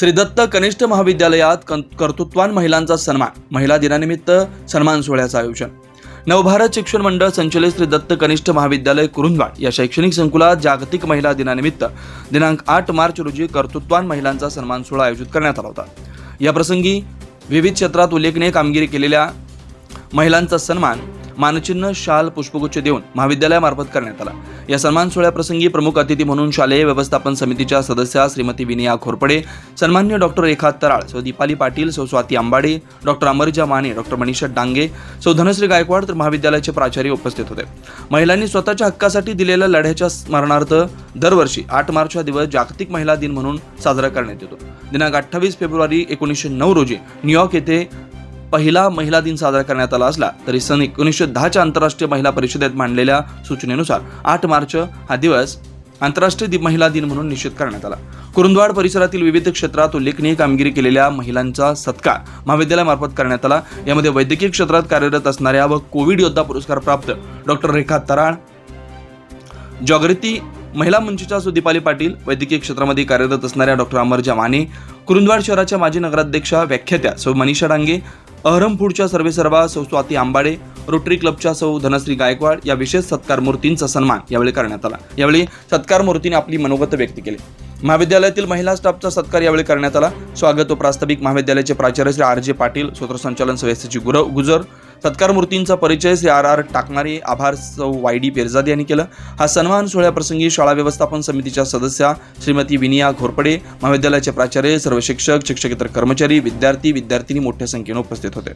श्री दत्त कनिष्ठ महाविद्यालयात कर्तृत्वान महिलांचा सन्मान महिला दिनानिमित्त सन्मान सोहळ्याचं आयोजन. नवभारत शिक्षण मंडळ संचलित श्री दत्त कनिष्ठ महाविद्यालय कुरुंदवाड या शैक्षणिक संकुलात जागतिक महिला दिनानिमित्त दिनांक आठ मार्च रोजी कर्तृत्वान महिलांचा सन्मान सोहळा आयोजित करण्यात आला होता. या प्रसंगी विविध क्षेत्रात उल्लेखनीय कामगिरी केलेल्या महिलांचा सन्मान मानचिन्ह शाल पुष्पगुच्छ देऊन महाविद्यालयामार्फत करण्यात आला. या सन्मान सोहळ्याप्रसंगी प्रमुख अतिथी म्हणून शालेय व्यवस्थापन समितीच्या सदस्या श्रीमती विनिया खोरपडे सन्मान्य डॉक्टर रेखा तराळ सौ दीपाली पाटील सौ स्वाती आंबाडे डॉक्टर अमरजा माने डॉक्टर मनीषा डांगे सौ धनश्री गायकवाड तर महाविद्यालयाचे प्राचार्य उपस्थित होते. महिलांनी स्वतःच्या हक्कासाठी दिलेल्या लढ्याच्या स्मरणार्थ दरवर्षी आठ मार्च हा दिवस जागतिक महिला दिन म्हणून साजरा करण्यात येतो. दिनांक अठ्ठावीस फेब्रुवारी एकोणीसशे नऊ रोजी न्यूयॉर्क येथे पहिला महिला दिन साजरा करण्यात आला असला तरी सन एकोणीसशे दहाच्या आंतरराष्ट्रीय महिला परिषदेत मांडलेल्या सूचनेनुसार आठ मार्च हा दिवस आंतरराष्ट्रीय दि- महिला दिन म्हणून निश्चित करण्यात आला. कुरुंदवाड परिसरातील विविध क्षेत्रात उल्लेखनीय कामगिरी केलेल्या महिलांचा सत्कार महाविद्यालयामार्फत करण्यात आला. यामध्ये वैद्यकीय क्षेत्रात कार्यरत असणाऱ्या व कोविड योद्धा पुरस्कार प्राप्त डॉक्टर रेखा तराळ जागृती महिला मंचच्या सुदीपाली पाटील वैद्यकीय क्षेत्रामध्ये कार्यरत असणाऱ्या डॉक्टर अमरजा माने कुरुंदवाड शहराच्या माजी नगराध्यक्षा व्याख्यात्या सौ मनीषा डांगे अहरमपूरच्या सर्वेसर्वा सौ स्वाती आंबाडे रोटरी क्लबच्या सौ धनश्री गायकवाड या विशेष सत्कार मूर्तींचा सन्मान यावेळी करण्यात आला. यावेळी सत्कार मूर्तीने आपली मनोगत व्यक्त केली. महाविद्यालयातील महिला स्टाफचा सत्कार यावेळी करण्यात आला. स्वागत व प्रास्ताविक महाविद्यालयाचे प्राचार्य श्री आर जे पाटील सूत्रसंचालन सदस्याची गुरव गुजर सत्कार मूर्तींचा परिचय सी आर आर टाकणारे आभार सौ वाय डी पेरजादे यांनी केलं. हा सन्मान सोहळ्याप्रसंगी शाळा व्यवस्थापन समितीच्या सदस्या श्रीमती विनिया घोरपडे महाविद्यालयाचे प्राचार्य सर्व शिक्षक शिक्षकेतर कर्मचारी विद्यार्थी विद्यार्थिनी मोठ्या संख्येने उपस्थित होते.